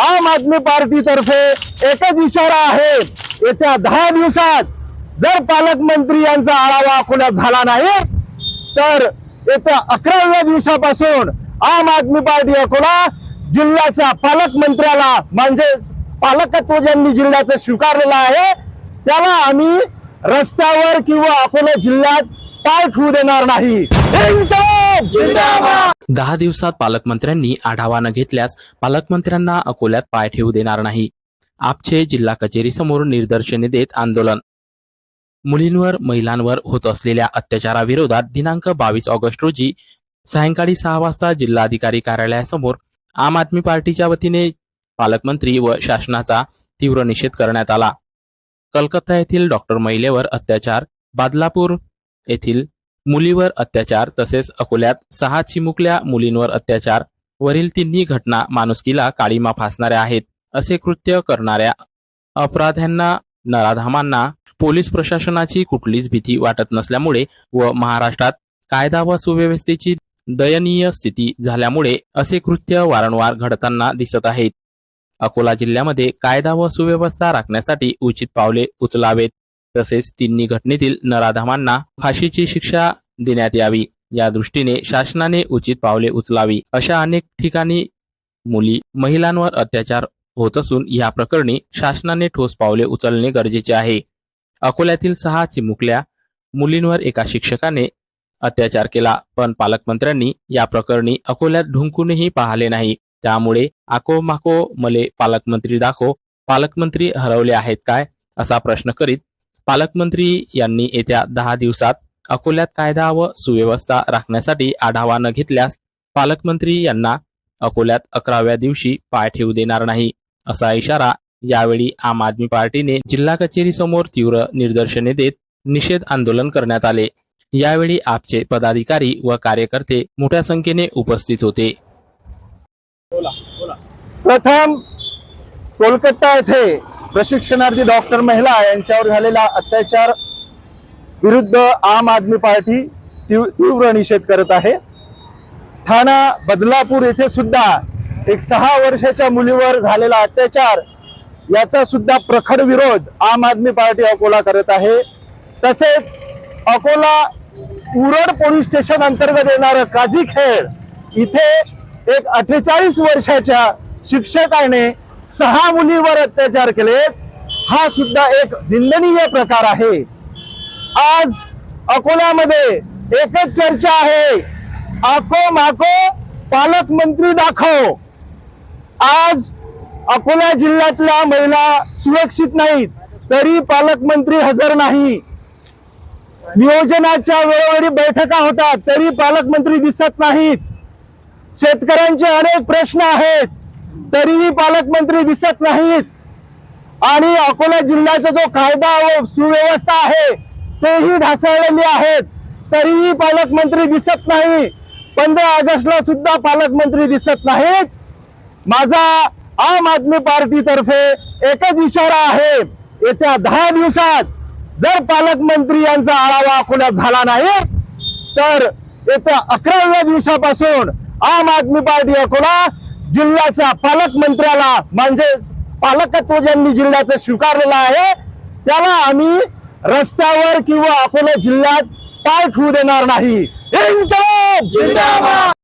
आम आदमी पार्टी तर्फे एकच इशारा आहे. येत्या दहा दिवसात जर पालकमंत्री यांचा आढावा अकोल्यात झाला नाही तर येत्या अकराव्या दिवसापासून आम आदमी पार्टी अकोला जिल्ह्याच्या पालकमंत्र्याला म्हणजेच पालकत्व ज्यांनी जिल्ह्याचं स्वीकारलेलं आहे त्याला आम्ही रस्त्यावर किंवा अकोला जिल्ह्यात पाय ठेवू देणार नाही. इन्कलाब दहा दिवसात पालकमंत्र्यांनी आढावा न घेतल्यास पालकमंत्र्यांना अकोल्यात पाय ठेवू देणार नाही. आपचे जिल्हा कचेरीसमोर निदर्शने देत आंदोलन. मुलींवर महिलांवर होत असलेल्या अत्याचाराविरोधात दिनांक बावीस ऑगस्ट रोजी सायंकाळी सहा वाजता जिल्हाधिकारी कार्यालयासमोर आम आदमी पार्टीच्या वतीने पालकमंत्री व शासनाचा तीव्र निषेध करण्यात आला. कलकत्ता येथील डॉक्टर महिलेवर अत्याचार बादलापूर येथील मुलीवर अत्याचार तसेच अकोल्यात सहा चिमुकल्या मुलींवर अत्याचार. वरील तिन्ही घटना माणुसकीला काळीमा फासणाऱ्या आहेत असे कृत्य करणाऱ्या अपराध्यांना नराधामांना पोलीस प्रशासनाची कुठलीच भीती वाटत नसल्यामुळे व महाराष्ट्रात कायदा व सुव्यवस्थेची दयनीय स्थिती झाल्यामुळे असे कृत्य वारंवार घडताना दिसत आहेत. अकोला जिल्ह्यामध्ये कायदा व सुव्यवस्था राखण्यासाठी उचित पावले उचलावेत. तसेच तिन्ही घटनेतील नराधमांना फाशीची शिक्षा देण्यात यावी. या दृष्टीने शासनाने उचित पावले उचलावी. अशा अनेक ठिकाणी मुली महिलांवर अत्याचार होत असून या प्रकरणी शासनाने ठोस पावले उचलणे गरजेचे आहे. अकोल्यातील सहा चिमुकल्या मुलींवर एका शिक्षकाने अत्याचार केला पण पालकमंत्र्यांनी या प्रकरणी अकोल्यात ढुंकूनही पाहिले नाही. त्यामुळे आको माको मले पालकमंत्री दाखो पालकमंत्री हरवले आहेत काय असा प्रश्न करीत पालकमंत्री यांनी येत्या दहा दिवसात अकोल्यात कायदा व सुव्यवस्था राखण्यासाठी आढावा न घेतल्यास पालकमंत्री यांना अकोल्यात अकराव्या दिवशी पाय ठेवू देणार नाही असा इशारा यावेळी आम आदमी पार्टीने जिल्हा कचेरी समोर तीव्र निदर्शने देत निषेध आंदोलन करण्यात आले. यावेळी आपचे पदाधिकारी व कार्यकर्ते मोठ्या संख्येने उपस्थित होते. प्रथम कोलकाता येथे प्रशिक्षणार्थी डॉक्टर महिला यांच्यावर झालेला अत्याचार विरुद्ध आम आदमी पार्टी तीव्र निषेध करत आहे. ठाणा बदलापूर येथे सुद्धा एक सहा वर्षाच्या मुलीवर झालेला अत्याचार याचा सुद्धा प्रखर विरोध आम आदमी पार्टी अकोला करत आहे. तसेच अकोला उरड पोलीस स्टेशन अंतर्गत येणारं काजीखेड इथे एक अठ्ठेचाळीस वर्षाच्या शिक्षकाने सहा मुलीवर अत्याचार केलेत. हा सुद्धा एक निंदनीय प्रकार आहे. आज अकोल्यामध्ये एकच चर्चा आहे. आको माको पालकमंत्री दाखव. आज अकोला जिल्ह्यातल्या महिला सुरक्षित नाहीत तरी पालकमंत्री हजर नाही. नियोजनाच्या वेळोवेळी बैठका होतात तरी पालकमंत्री दिसत नाहीत. शेतकऱ्यांचे अनेक प्रश्न आहेत. तरीही पालकमंत्री दिसत नाहीत. आणि अकोला जिल्ह्याचा जो कायदा व सुव्यवस्था आहे तेही ढासळलेली आहेत. तरीही पालकमंत्री दिसत नाही. पंधरा ऑगस्टला सुद्धा पालकमंत्री दिसत नाहीत. माझा आम आदमी पार्टी तर्फे एकच इशारा आहे येत्या दहा दिवसात जर पालकमंत्री यांचा आढावा अकोल्यात झाला नाही तर येत्या अकराव्या दिवसापासून आम आदमी पार्टी अकोला जिल्ह्याच्या पालकमंत्र्याला म्हणजेच पालकत्व ज्यांनी जिल्ह्याचं स्वीकारलेलं आहे त्याला आम्ही रस्त्यावर किंवा अकोला जिल्ह्यात पाय ठेवू देणार नाही.